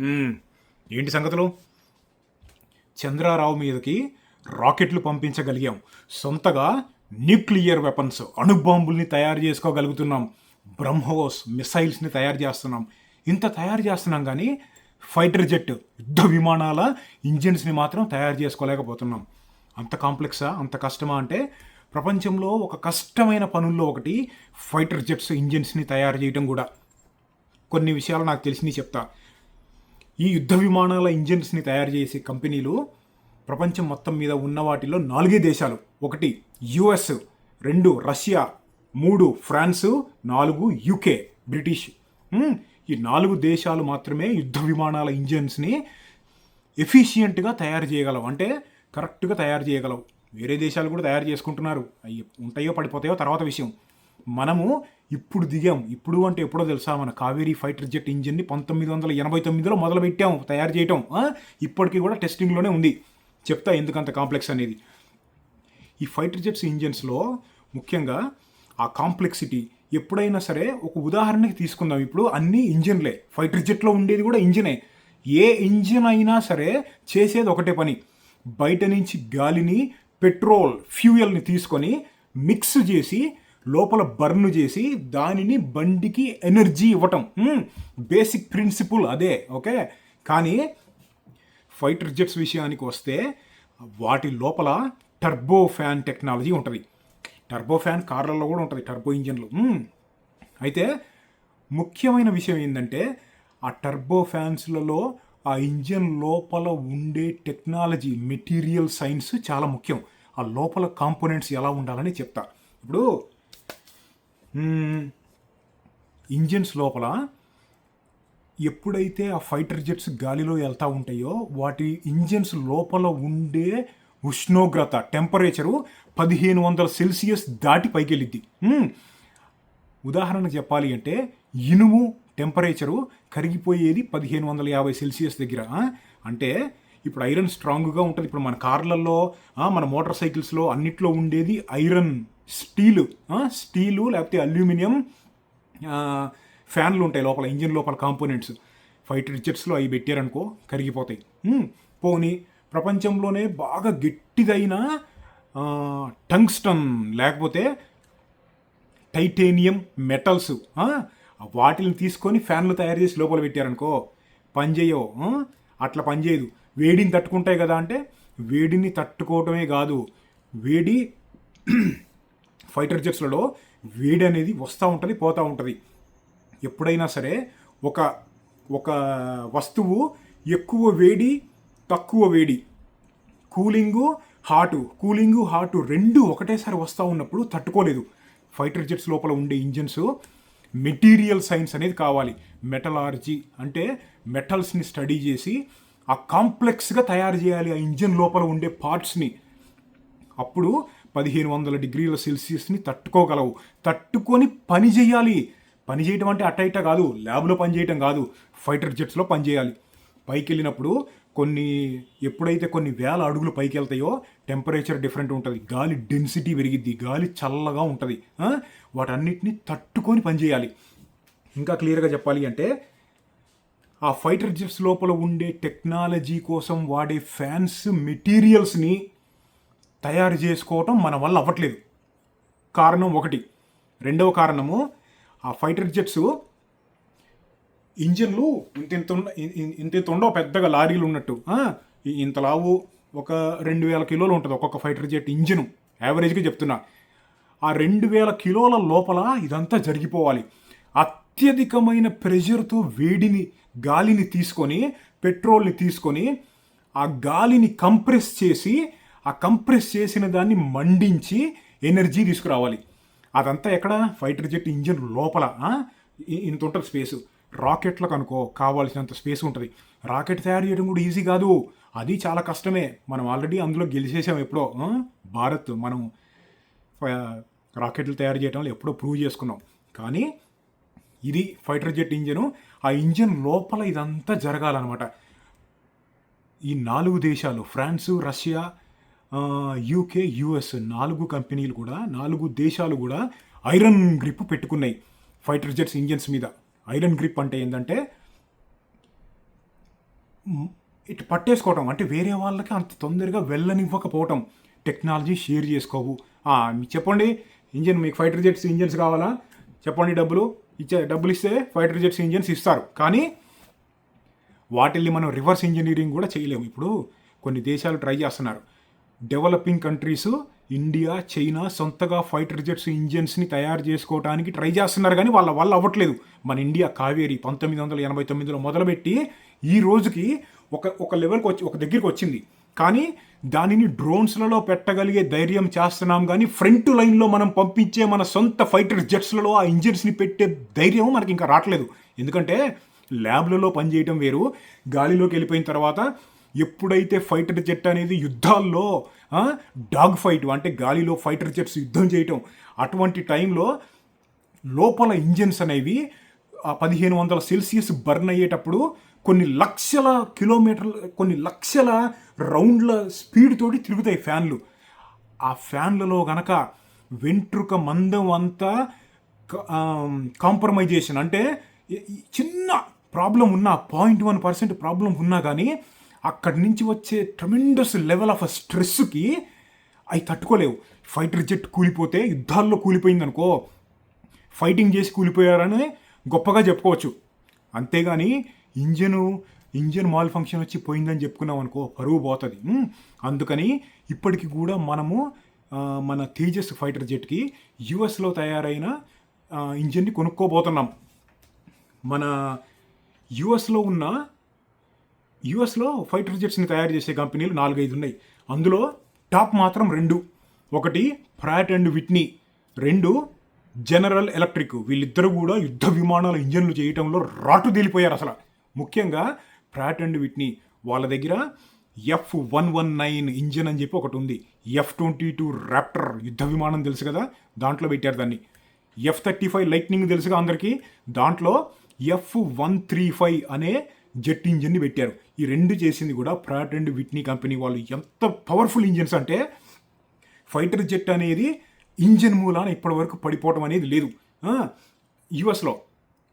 ఏంటి సంగతులు? చంద్రారావు మీదకి రాకెట్లు పంపించగలిగాం. సొంతగా న్యూక్లియర్ వెపన్స్ అణుబాంబుల్ని తయారు చేసుకోగలుగుతున్నాం. బ్రహ్మోస్ మిసైల్స్ని తయారు చేస్తున్నాం. ఇంత తయారు చేస్తున్నాం కానీ ఫైటర్ జెట్ యుద్ధ విమానాల ఇంజిన్స్ని మాత్రం తయారు చేసుకోలేకపోతున్నాం. అంత కాంప్లెక్సా? అంత కష్టమా అంటే ప్రపంచంలో ఒక కష్టమైన పనుల్లో ఒకటి ఫైటర్ జెట్స్ ఇంజిన్స్ని తయారు చేయడం కూడా. కొన్ని విషయాలు నాకు తెలిసినవి చెప్తా. ఈ యుద్ధ విమానాల ఇంజిన్స్ని తయారు చేసే కంపెనీలు ప్రపంచం మొత్తం మీద ఉన్న వాటిలో నాలుగే దేశాలు. ఒకటి యుఎస్ రెండు రష్యా మూడు ఫ్రాన్సు నాలుగు యూకే బ్రిటిష్. ఈ నాలుగు దేశాలు మాత్రమే యుద్ధ విమానాల ఇంజిన్స్ని ఎఫిషియెంట్గా తయారు చేయగలవు. అంటే కరెక్ట్గా తయారు చేయగలవు. వేరే దేశాలు కూడా తయారు చేసుకుంటున్నారు. అవి ఉంటాయో పడిపోతాయో తర్వాత విషయం. మనము ఇప్పుడు దిగాం. ఇప్పుడు అంటే ఎప్పుడో తెలుసా? మన కావేరీ ఫైటర్ జెట్ ఇంజిన్ని పంతొమ్మిది వందల ఎనభై తొమ్మిదిలో మొదలు పెట్టాం తయారు చేయటం. ఇప్పటికీ కూడా టెస్టింగ్లోనే ఉంది. చెప్తా ఎందుకంత కాంప్లెక్స్ అనేది. ఈ ఫైటర్ జెట్స్ ఇంజిన్స్లో ముఖ్యంగా ఆ కాంప్లెక్సిటీ ఎప్పుడైనా సరే ఒక ఉదాహరణకి తీసుకుందాం. ఇప్పుడు అన్ని ఇంజిన్లే. ఫైటర్ జెట్లో ఉండేది కూడా ఇంజినే. ఏ ఇంజిన్ అయినా సరే చేసేది ఒకటే పని. బయట నుంచి గాలిని పెట్రోల్ ఫ్యూయల్ని తీసుకొని మిక్స్ చేసి లోపల బర్న్ చేసి దానిని బండికి ఎనర్జీ ఇవ్వటం. బేసిక్ ప్రిన్సిపుల్ అదే ఓకే? కానీ ఫైటర్ జెట్స్ విషయానికి వస్తే వాటి లోపల టర్బో ఫ్యాన్ టెక్నాలజీ ఉంటుంది. టర్బో ఫ్యాన్ కార్లలో కూడా ఉంటుంది టర్బో ఇంజన్లు. అయితే ముఖ్యమైన విషయం ఏంటంటే ఆ టర్బో ఫ్యాన్స్లలో ఆ ఇంజన్ లోపల ఉండే టెక్నాలజీ మెటీరియల్ సైన్స్ చాలా ముఖ్యం. ఆ లోపల కాంపోనెంట్స్ ఎలా ఉండాలని చెప్తా. ఇప్పుడు ఇంజిన్స్ లోపల ఎప్పుడైతే ఆ ఫైటర్ జెట్స్ గాలిలో వెళ్తూ ఉంటాయో వాటి ఇంజిన్స్ లోపల ఉండే ఉష్ణోగ్రత టెంపరేచరు పదిహేను వందల సెల్సియస్ దాటి పైకి వెళ్ళిద్ది ఉదాహరణ చెప్పాలి అంటే ఇనుము టెంపరేచరు కరిగిపోయేది పదిహేను వందల యాభై సెల్సియస్ దగ్గర. అంటే ఇప్పుడు ఐరన్ స్ట్రాంగ్గా ఉంటుంది. ఇప్పుడు మన కార్లలో మన మోటార్ సైకిల్స్లో అన్నిట్లో ఉండేది ఐరన్. స్టీలు స్టీలు లేకపోతే అల్యూమినియం ఫ్యాన్లు ఉంటాయి లోపల ఇంజిన్ లోపల కాంపోనెంట్స్. ఫైటర్ జెట్స్లో అవి పెట్టారనుకో కరిగిపోతాయి. పోనీ ప్రపంచంలోనే బాగా గట్టిదైన టంగ్స్టన్ లేకపోతే టైటేనియం మెటల్స్ వాటిని తీసుకొని ఫ్యాన్లు తయారు చేసి లోపల పెట్టారనుకో పనిచేయవు అట్లా పనిచేయదు వేడిని తట్టుకుంటాయి కదా అంటే వేడిని తట్టుకోవటమే కాదు. వేడి ఫైటర్ జెట్స్లలో వేడి అనేది వస్తూ ఉంటుంది పోతూ ఉంటుంది. ఎప్పుడైనా సరే ఒక ఒక వస్తువు ఎక్కువ వేడి తక్కువ వేడి కూలింగు హాటు కూలింగు హాటు రెండు ఒకటేసారి వస్తూ ఉన్నప్పుడు తట్టుకోలేదు. ఫైటర్ జెట్స్ లోపల ఉండే ఇంజిన్స్ మెటీరియల్ సైన్స్ అనేది కావాలి. మెటలార్జీ అంటే మెటల్స్ని స్టడీ చేసి ఆ కాంప్లెక్స్గా తయారు చేయాలి ఆ ఇంజిన్ లోపల ఉండే పార్ట్స్ని. అప్పుడు పదిహేను వందల డిగ్రీల సెల్సియస్ని తట్టుకోగలవు. తట్టుకొని పని చేయాలి. పని చేయటం అంటే అట్ట ఇట్ట కాదు. ల్యాబ్లో పని చేయటం కాదు. ఫైటర్ జెట్స్లో పని చేయాలి. పైకి వెళ్ళినప్పుడు కొన్ని ఎప్పుడైతే కొన్ని వేల అడుగులు పైకి వెళ్తాయో టెంపరేచర్ డిఫరెంట్ ఉంటుంది. గాలి డెన్సిటీ పెరిగిద్ది. గాలి చల్లగా ఉంటుంది. వాటన్నిటిని తట్టుకొని పనిచేయాలి ఇంకా క్లియర్గా చెప్పాలి అంటే ఆ ఫైటర్ జెట్స్ లోపల ఉండే టెక్నాలజీ కోసం వాడే ఫ్యాన్స్ మెటీరియల్స్ని తయారు చేసుకోవటం మన వల్ల అవ్వట్లేదు. కారణం ఒకటి. రెండవ కారణము ఆ ఫైటర్ జెట్స్ ఇంజన్లు ఇంత ఇంత ఇంత ఇంత ఉండవు పెద్దగా లారీలు ఉన్నట్టు. ఇంత లావు ఒక రెండు వేల కిలోలు ఉంటుంది ఒక్కొక్క ఫైటర్ జెట్ ఇంజిన్. యావరేజ్గా చెప్తున్నా. ఆ రెండు వేల కిలోల లోపల ఇదంతా జరిగిపోవాలి. అత్యధికమైన ప్రెషర్తో వేడిని గాలిని తీసుకొని పెట్రోల్ని తీసుకొని ఆ గాలిని కంప్రెస్ చేసి ఆ కంప్రెస్ చేసిన దాన్ని మండించి ఎనర్జీ తీసుకురావాలి. అదంతా ఎక్కడ? ఫైటర్ జెట్ ఇంజిన్ లోపల ఇంత ఉంటుంది స్పేస్. రాకెట్లకు అనుకో కావాల్సినంత స్పేస్ ఉంటుంది. రాకెట్ తయారు చేయడం కూడా ఈజీ కాదు. అది చాలా కష్టమే. మనం ఆల్రెడీ అందులో గెలిచేసాం ఎప్పుడో భారత్ మనం రాకెట్లు తయారు చేయడంలో ఎప్పుడో ప్రూవ్ చేసుకున్నాం. కానీ ఇది ఫైటర్ జెట్ ఇంజను. ఆ ఇంజన్ లోపల ఇదంతా జరగాలన్నమాట. ఈ నాలుగు దేశాలు ఫ్రాన్సు రష్యా యూకే యుఎస్ నాలుగు కంపెనీలు కూడా నాలుగు దేశాలు కూడా ఐరన్ గ్రిప్ పెట్టుకున్నాయి. ఫైటర్ జెట్స్ ఇంజన్స్ మీద. ఐరన్ గ్రిప్ అంటే ఏంటంటే ఇటు పట్టేసుకోవటం. అంటే వేరే వాళ్ళకి అంత తొందరగా వెళ్ళనివ్వకపోవటం. Technology share చేసుకోవు. చెప్పండి ఇంజిన్ మీకు ఫైటర్ జెట్స్ ఇంజిన్స్ కావాలా? చెప్పండి డబ్బులు. ఇచ్చే డబ్బులు ఇస్తే ఫైటర్ జెట్స్ ఇంజిన్స్ ఇస్తారు. కానీ వాటిల్ని మనం రివర్స్ ఇంజనీరింగ్ కూడా చేయలేము. ఇప్పుడు కొన్ని దేశాలు ట్రై చేస్తున్నారు. డెవలపింగ్ కంట్రీస్ ఇండియా చైనా సొంతగా ఫైటర్ జెట్స్ ఇంజిన్స్ని తయారు చేసుకోవడానికి ట్రై చేస్తున్నారు కానీ వాళ్ళ వల్ల అవ్వట్లేదు. మన ఇండియా కావేరి పంతొమ్మిది వందల ఎనభై తొమ్మిదిలో మొదలుపెట్టి ఈ రోజుకి ఒక ఒక లెవెల్కి వచ్చి ఒక దగ్గరికి వచ్చింది. కానీ దానిని డ్రోన్స్లలో పెట్టగలిగే ధైర్యం చేస్తున్నాం కానీ ఫ్రంట్ లైన్లో మనం పంపించే మన సొంత ఫైటర్ జెట్స్లలో ఆ ఇంజిన్స్ని పెట్టే ధైర్యం మనకి ఇంకా రావట్లేదు. ఎందుకంటే ల్యాబ్లలో పనిచేయటం వేరు గాలిలోకి వెళ్ళిపోయిన తర్వాత ఎప్పుడైతే ఫైటర్ జెట్ అనేది యుద్ధాల్లో డాగ్ ఫైట్ అంటే గాలిలో ఫైటర్ జెట్స్ యుద్ధం చేయటం అటువంటి టైంలో లోపల ఇంజిన్స్ అనేవి ఆ పదిహేను వందల సెల్సియస్ బర్న్ అయ్యేటప్పుడు కొన్ని లక్షల కిలోమీటర్ల కొన్ని లక్షల రౌండ్ల స్పీడ్ తోటి తిరుగుతాయి ఫ్యాన్లు. ఆ ఫ్యాన్లలో గనక వెంట్రుక మందం అంతా కాంప్రమైజేషన్ అంటే చిన్న ప్రాబ్లం ఉన్నా పాయింట్ వన్ పర్సెంట్ ప్రాబ్లం ఉన్నా కానీ అక్కడి నుంచి వచ్చే ట్రమెండస్ లెవెల్ ఆఫ్ స్ట్రెస్కి అవి తట్టుకోలేవు. ఫైటర్ జెట్ కూలిపోతే యుద్ధాల్లో కూలిపోయింది అనుకో ఫైటింగ్ చేసి కూలిపోయారని గొప్పగా చెప్పుకోవచ్చు. అంతేగాని ఇంజను ఇంజన్ మాల్ ఫంక్షన్ వచ్చి పోయిందని చెప్పుకున్నాం అనుకో పరువు పోతుంది. అందుకని ఇప్పటికి కూడా మనము మన తేజస్ ఫైటర్ జెట్కి యుఎస్లో తయారైన ఇంజన్ని కొనుక్కోబోతున్నాం. మన యుఎస్లో ఉన్న యుఎస్లో ఫైటర్ జెట్స్ని తయారు చేసే కంపెనీలు నాలుగైదు ఉన్నాయి. అందులో టాప్ మాత్రం రెండు. ఒకటి ఫ్రాట్ అండ్ విట్నీ. రెండు జనరల్ ఎలక్ట్రిక్. వీళ్ళిద్దరూ కూడా యుద్ధ విమానాల ఇంజన్లు చేయటంలో రాటు తేలిపోయారు అసలు. ముఖ్యంగా ఫ్రాట్ అండ్ విట్నీ. వాళ్ళ దగ్గర F one one nine engine అని చెప్పి ఒకటి ఉంది. ఎఫ్ ట్వంటీ టూ ర్యాప్టర్ యుద్ధ విమానం తెలుసు కదా? దాంట్లో పెట్టారు దాన్ని. ఎఫ్ థర్టీ ఫైవ్ లైట్నింగ్ తెలుసుగా అందరికీ? దాంట్లో ఎఫ్ వన్ త్రీ ఫైవ్ అనే జెట్ ఇంజిన్ని పెట్టారు. ఈ రెండు చేసింది కూడా ప్రాట్ అండ్ విట్నీ కంపెనీ వాళ్ళు. ఎంత పవర్ఫుల్ ఇంజిన్స్ అంటే ఫైటర్ జెట్ అనేది ఇంజిన్ మూలాన ఇప్పటివరకు పడిపోవడం అనేది లేదు. యుఎస్లో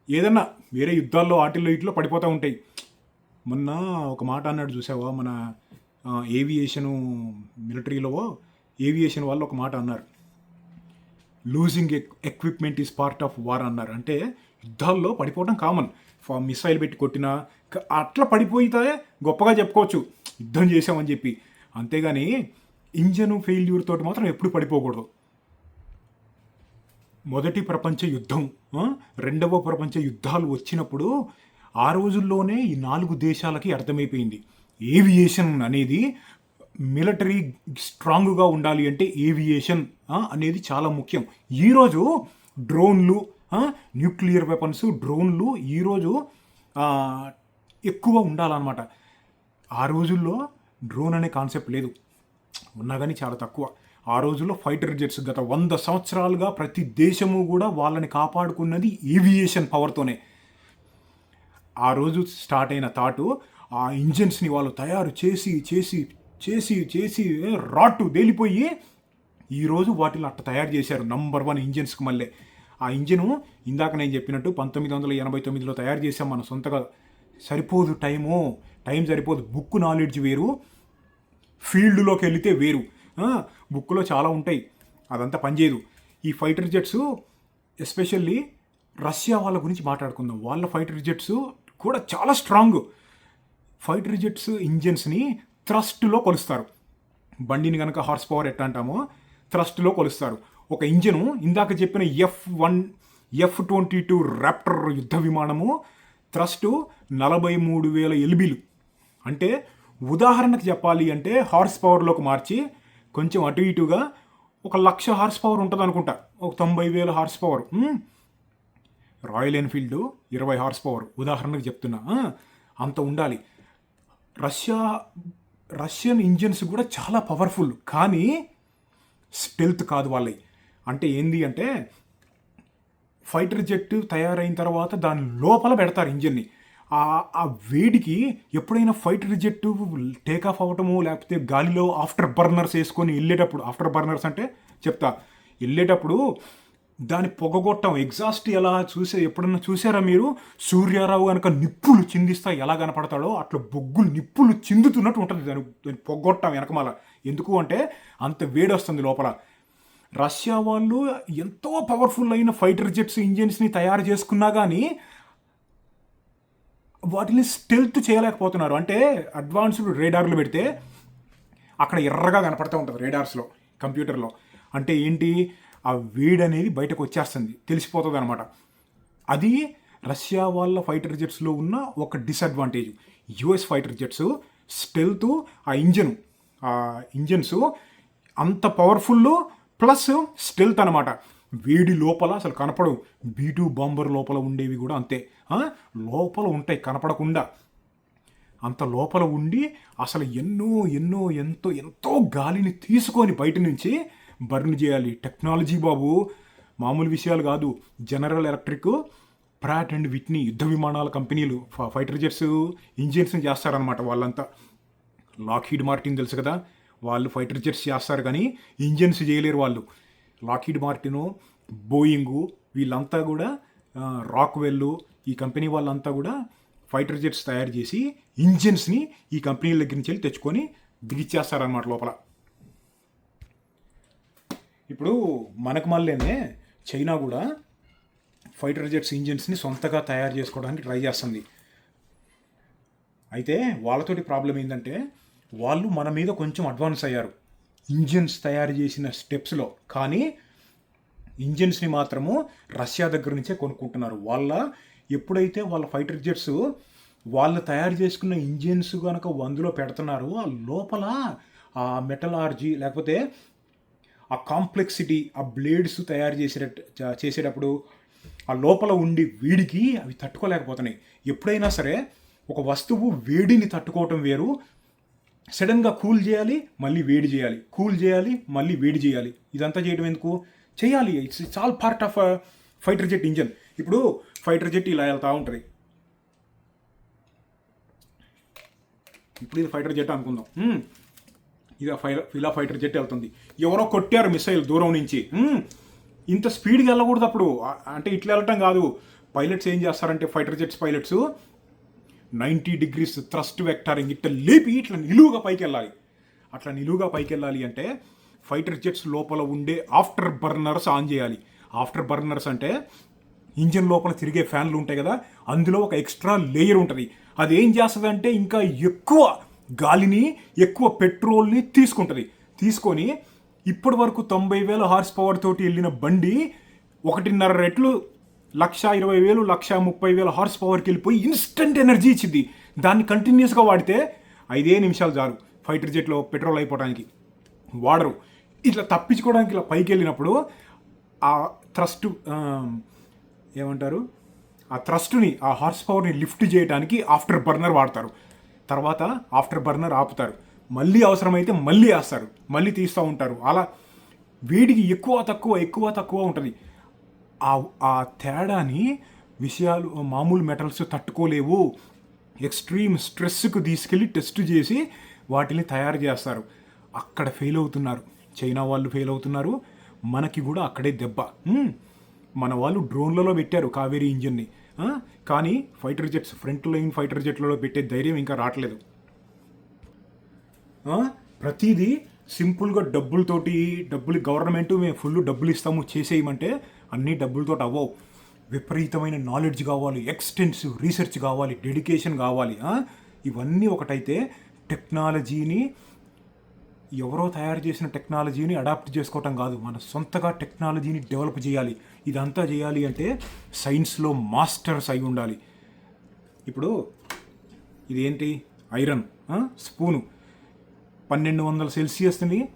ఏదన్నా వేరే యుద్ధాల్లో ఆటిల్లో ఇట్లో పడిపోతూ ఉంటాయి. మొన్న ఒక మాట అన్నాడు చూసావా? మన ఏవియేషను మిలిటరీలో ఏవియేషన్ వాళ్ళు ఒక మాట అన్నారు. Losing equipment is part of war అన్నారు. అంటే యుద్ధాల్లో పడిపోవడం కామన్ మిసైల్ పెట్టి కొట్టినా అట్లా పడిపోయితే గొప్పగా చెప్పుకోవచ్చు. యుద్ధం చేసామని చెప్పి. అంతేగాని ఇంజన్ ఫెయిల్యూర్ తోటి మాత్రం ఎప్పుడు పడిపోకూడదు. మొదటి ప్రపంచ యుద్ధం రెండవ ప్రపంచ యుద్ధాలు వచ్చినప్పుడు ఆ రోజుల్లోనే ఈ నాలుగు దేశాలకి అర్థమైపోయింది. ఏవియేషన్ అనేది మిలిటరీ స్ట్రాంగ్గా ఉండాలి అంటే ఏవియేషన్ అనేది చాలా ముఖ్యం. ఈరోజు డ్రోన్లు న్యూక్లియర్ వెపన్స్ డ్రోన్లు ఈరోజు ఎక్కువ ఉండాలన్నమాట. ఆ రోజుల్లో డ్రోన్ అనే కాన్సెప్ట్ లేదు. ఉన్నా కానీ చాలా తక్కువ. ఆ రోజుల్లో ఫైటర్ జెట్స్ గత వంద సంవత్సరాలుగా ప్రతి దేశము కూడా వాళ్ళని కాపాడుకున్నది ఏవియేషన్ పవర్తోనే. ఆ రోజు స్టార్ట్ అయిన థాటు ఆ ఇంజన్స్ని వాళ్ళు తయారు చేసి చేసి చేసి చేసి రాట్టు తేలిపోయి ఈరోజు వాటిని అట్ట తయారు చేశారు. నంబర్ వన్ ఇంజన్స్కి మళ్ళీ. ఆ ఇంజిను ఇందాక నేను చెప్పినట్టు పంతొమ్మిది వందల ఎనభై తొమ్మిదిలో తయారు చేసాం మన సొంతగా. సరిపోదు టైము. టైం సరిపోదు. బుక్ నాలెడ్జ్ వేరు. ఫీల్డ్లోకి వెళితే వేరు. బుక్లో చాలా ఉంటాయి. అదంతా పనిచేయదు. ఈ ఫైటర్ జెట్స్ ఎస్పెషల్లీ రష్యా వాళ్ళ గురించి మాట్లాడుకుందాం. వాళ్ళ ఫైటర్ జెట్స్ కూడా చాలా స్ట్రాంగ్. ఫైటర్ జెట్స్ ఇంజిన్స్ని థ్రస్ట్లో కొలుస్తారు. బండిని కనుక హార్స్ పవర్ ఎట్లా అంటామో థ్రస్ట్లో కొలుస్తారు. ఒక ఇంజను ఇందాక చెప్పిన F one F twenty two Raptor యుద్ధ విమానము థ్రస్ట్ నలభై మూడు వేల ఎల్బీలు. అంటే ఉదాహరణకు చెప్పాలి అంటే హార్స్ పవర్లోకి మార్చి కొంచెం అటు ఇటుగా ఒక లక్ష హార్స్ పవర్ ఉంటుంది అనుకుంటా ఒక తొంభై వేల హార్స్ పవర్. రాయల్ ఎన్ఫీల్డ్ ఇరవై హార్స్ పవర్. ఉదాహరణకు చెప్తున్నా. అంత ఉండాలి. రష్యా రష్యన్ ఇంజిన్స్ కూడా చాలా పవర్ఫుల్. కానీ స్టెల్త్ కాదు వాళ్ళవి అంటే ఏంది అంటే ఫైటర్ జెట్ తయారైన తర్వాత దాని లోపల పెడతారు ఇంజిన్ని. ఆ వేడికి ఎప్పుడైనా ఫైటర్ జెట్ టేక్ ఆఫ్ అవ్వటము లేకపోతే గాలిలో ఆఫ్టర్ బర్నర్స్ వేసుకొని వెళ్ళేటప్పుడు ఆఫ్టర్ బర్నర్స్ అంటే చెప్తా వెళ్ళేటప్పుడు దాని పొగగొట్టం ఎగ్జాస్ట్ ఎలా చూసే ఎప్పుడన్నా చూసారా మీరు? సూర్యారావు కనుక నిప్పులు చిందిస్తా ఎలా కనపడతాడో అట్లా బొగ్గులు నిప్పులు చిందుతున్నట్టు ఉంటుంది దాని దాని పొగొట్టం వెనకమాల. ఎందుకు అంటే అంత వేడి వస్తుంది లోపల. రష్యా వాళ్ళు ఎంతో పవర్ఫుల్ అయిన ఫైటర్ జెట్స్ ఇంజిన్స్ని తయారు చేసుకున్నా కానీ వాటిని స్టెల్త్ చేయలేకపోతున్నారు. అంటే అడ్వాన్స్డ్ రేడార్లు పెడితే అక్కడ ఎర్రగా కనపడుతూ ఉంటుంది రేడార్స్లో కంప్యూటర్లో అంటే ఏంటి? ఆ వేడి అనేది బయటకు వచ్చేస్తుంది తెలిసిపోతుంది అనమాట అది రష్యా వాళ్ళ ఫైటర్ జెట్స్లో ఉన్న ఒక disadvantage US fighter jets stealth ఆ ఇంజన్ ఆ ఇంజన్స్ అంత పవర్ఫుల్ ప్లస్ స్టెల్త్ అనమాట వేడి లోపల అసలు కనపడవు. బీటూ బాంబర్ లోపల ఉండేవి కూడా అంతే. లోపల ఉంటాయి కనపడకుండా. అంత లోపల ఉండి అసలు ఎన్నో ఎన్నో ఎంతో ఎంతో గాలిని తీసుకొని బయట నుంచి బర్న్ చేయాలి. టెక్నాలజీ బాబు. మామూలు విషయాలు కాదు. General Electric Pratt and Whitney యుద్ధ విమానాల కంపెనీలు ఫైటర్ జెట్స్ ఇంజిన్స్ చేస్తారనమాట వాళ్ళంతా. లాక్హీడ్ మార్టిన్ తెలుసు కదా? వాళ్ళు ఫైటర్ జెట్స్ చేస్తారు కానీ ఇంజిన్స్ చేయలేరు వాళ్ళు. లాకీడ్ మార్టిను బోయింగు వీళ్ళంతా కూడా ఆ, రాక్వెల్ ఈ కంపెనీ వాళ్ళంతా కూడా ఫైటర్ జెట్స్ తయారు చేసి ఇంజిన్స్ని ఈ కంపెనీల దగ్గర నుంచి వెళ్ళి తెచ్చుకొని బిగిచ్చేస్తారనమాట లోపల. ఇప్పుడు మనకు మళ్ళీనే చైనా కూడా ఫైటర్ జెట్స్ ఇంజిన్స్ని సొంతగా తయారు చేసుకోవడానికి ట్రై చేస్తుంది. అయితే వాళ్ళతోటి ప్రాబ్లం ఏంటంటే వాళ్ళు మన మీద కొంచెం అడ్వాన్స్ అయ్యారు. ఇంజిన్స్ తయారు చేసిన స్టెప్స్లో కానీ ఇంజిన్స్ని మాత్రము రష్యా దగ్గర నుంచే కొనుక్కుంటున్నారు. వాళ్ళ ఎప్పుడైతే వాళ్ళ ఫైటర్ జెట్స్ వాళ్ళు తయారు చేసుకున్న ఇంజిన్స్ కనుక అందులో పెడుతున్నారు ఆ లోపల ఆ మెటలార్జీ లేకపోతే ఆ కాంప్లెక్సిటీ ఆ బ్లేడ్స్ తయారు చేసేటట్టు చేసేటప్పుడు ఆ లోపల ఉండి వేడికి అవి తట్టుకోలేకపోతున్నాయి. ఎప్పుడైనా సరే ఒక వస్తువు వేడిని తట్టుకోవటం వేరు సడన్గా కూల్ చేయాలి మళ్ళీ వేడి చేయాలి. కూల్ చేయాలి మళ్ళీ వేడి చేయాలి. ఇదంతా చేయడం ఎందుకు? చేయాలి. It's it's all part of fighter jet engine ఇప్పుడు ఫైటర్ జెట్ ఇలా వెళ్తూ ఉంటుంది. ఇప్పుడు ఇది ఫైటర్ జెట్ అనుకుందాం. ఇది ఆ ఫై ఫిలా ఫైటర్ జెట్ వెళ్తుంది. ఎవరో కొట్టారు మిసైల్ దూరం నుంచి. ఇంత స్పీడ్గా వెళ్ళకూడదు అప్పుడు. అంటే ఇట్లా వెళ్ళటం కాదు. పైలట్స్ ఏం చేస్తారంటే fighter jets pilots ninety degrees thrust vectoring ఇట్లా లేపి ఇట్లా నిలువుగా పైకి వెళ్ళాలి అట్లా నిలువుగా పైకి వెళ్ళాలి అంటే ఫైటర్ జెట్స్ లోపల ఉండే ఆఫ్టర్ బర్నర్స్ ఆన్ చేయాలి. ఆఫ్టర్ బర్నర్స్ అంటే ఇంజిన్ లోపల తిరిగే ఫ్యాన్లు ఉంటాయి కదా అందులో ఒక ఎక్స్ట్రా లేయర్ ఉంటుంది. అది ఏం చేస్తుంది అంటే ఇంకా ఎక్కువ గాలిని ఎక్కువ పెట్రోల్ని తీసుకుంటుంది. తీసుకొని ఇప్పటి వరకు తొంభై వేల హార్స్ పవర్ తోటి వెళ్ళిన బండి ఒకటిన్నర రెట్లు లక్ష ఇరవై వేలు లక్ష ముప్పై వేల హార్స్ పవర్కి వెళ్ళిపోయి ఇన్స్టెంట్ ఎనర్జీ ఇచ్చింది దాన్ని కంటిన్యూస్గా వాడితే ఐదే నిమిషాలు చాలు ఫైటర్ జెట్లో పెట్రోల్ అయిపోవడానికి వాడరు. ఇట్లా తప్పించుకోవడానికి ఇలా పైకి వెళ్ళినప్పుడు ఆ థ్రస్ట్ ఏమంటారు? ఆ థ్రస్ట్ని ఆ హార్స్ పవర్ని లిఫ్ట్ చేయడానికి ఆఫ్టర్ బర్నర్ వాడతారు. తర్వాత ఆఫ్టర్ బర్నర్ ఆపుతారు. మళ్ళీ అవసరమైతే మళ్ళీ వేస్తారు. మళ్ళీ తీస్తూ ఉంటారు. అలా వేడికి ఎక్కువ తక్కువ ఎక్కువ తక్కువ ఉంటుంది. ఆ తేడాని విషయాలు మామూలు మెటల్స్ తట్టుకోలేవు. ఎక్స్ట్రీమ్ స్ట్రెస్కు తీసుకెళ్ళి టెస్ట్ చేసి వాటిని తయారు చేస్తారు. అక్కడ ఫెయిల్ అవుతున్నారు. చైనా వాళ్ళు ఫెయిల్ అవుతున్నారు. మనకి కూడా అక్కడే దెబ్బ. మన వాళ్ళు డ్రోన్లలో పెట్టారు కావేరీ ఇంజిన్ని. కానీ fighter jets front line fighter జెట్లలో పెట్టే ధైర్యం ఇంకా రావట్లేదు. ప్రతిదీ సింపుల్గా డబ్బులతోటి డబ్బులు గవర్నమెంట్ మేము ఫుల్ డబ్బులు ఇస్తాము చేసేయమంటే అన్ని డబ్బులతో అవ్వవు. విపరీతమైన నాలెడ్జ్ కావాలి ఎక్స్టెన్సివ్ రీసెర్చ్ కావాలి డెడికేషన్ కావాలి ఇవన్నీ ఒకటైతే టెక్నాలజీని ఎవరో తయారు చేసిన టెక్నాలజీని అడాప్ట్ చేసుకోవటం కాదు. మన సొంతగా టెక్నాలజీని డెవలప్ చేయాలి. ఇదంతా చేయాలి అంటే సైన్స్లో మాస్టర్స్ అయి ఉండాలి. ఇప్పుడు ఇదేంటి? Iron spoon. పన్నెండు వందల సెల్సియస్ని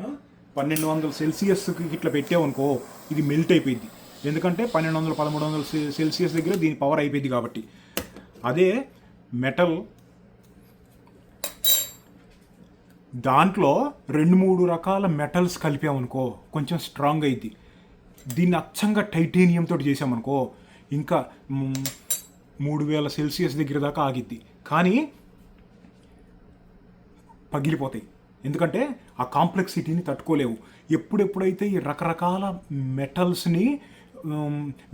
ఆ? పన్నెండు వందల సెల్సియస్కి ఇట్లా పెట్టావనుకో ఇది మెల్ట్ అయిపోయింది. ఎందుకంటే పన్నెండు వందల పదమూడు వందల సెల్సియస్ దగ్గర దీని పవర్ అయిపోయింది కాబట్టి. అదే మెటల్ దాంట్లో రెండు మూడు రకాల మెటల్స్ కలిపామనుకో కొంచెం స్ట్రాంగ్ అయింది దీన్ని అచ్చంగా టైటేనియంతో చేసామనుకో ఇంకా మూడు వేల సెల్సియస్ దగ్గర దాకా ఆగిద్ది. కానీ పగిలిపోతాయి. ఎందుకంటే ఆ కాంప్లెక్సిటీని తట్టుకోలేవు. ఎప్పుడెప్పుడైతే ఈ రకరకాల మెటల్స్ని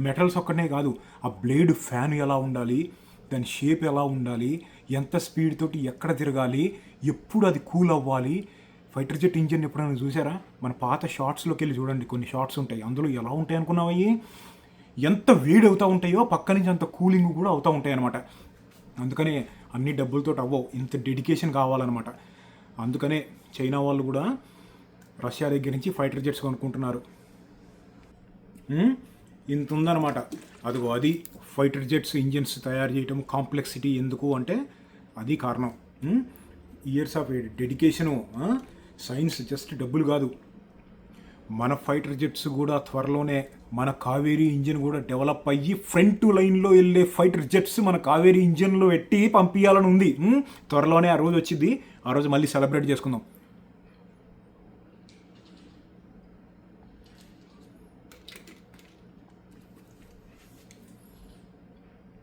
మెటల్స్ ఒక్కనే కాదు ఆ బ్లేడ్ ఫ్యాన్ ఎలా ఉండాలి దాని షేప్ ఎలా ఉండాలి ఎంత స్పీడ్ తోటి ఎక్కడ తిరగాలి ఎప్పుడు అది కూల్ అవ్వాలి. ఫైటర్ జెట్ ఇంజిన్ ఎప్పుడైనా చూసారా? మన పాత షార్ట్స్లోకి వెళ్ళి చూడండి కొన్ని షార్ట్స్ ఉంటాయి. అందులో ఎలా ఉంటాయి అనుకున్నావయ్యి ఎంత వేడి అవుతూ ఉంటాయో పక్క నుంచి అంత కూలింగ్ కూడా అవుతూ ఉంటాయి అనమాట అందుకనే అన్ని డబ్బులతో అవ్వవు ఇంత డెడికేషన్ కావాలన్నమాట. అందుకనే చైనా వాళ్ళు కూడా రష్యా దగ్గర నుంచి ఫైటర్ జెట్స్ కొనుక్కుంటున్నారు. ఇంత ఉందన్నమాట. అదిగో అది ఫైటర్ జెట్స్ ఇంజిన్స్ తయారు చేయటం కాంప్లెక్సిటీ ఎందుకు అంటే అది కారణం. Years of dedication science just డబ్బులు కాదు. మన ఫైటర్ జెట్స్ కూడా త్వరలోనే మన కావేరీ ఇంజిన్ కూడా డెవలప్ అయ్యి ఫ్రంట్ లైన్లో వెళ్ళే ఫైటర్ జెట్స్ మన కావేరీ ఇంజిన్లో పెట్టి పంపించాలని ఉంది. త్వరలోనే ఆ రోజు వచ్చింది. ఆ రోజు మళ్ళీ సెలబ్రేట్ చేసుకుందాం.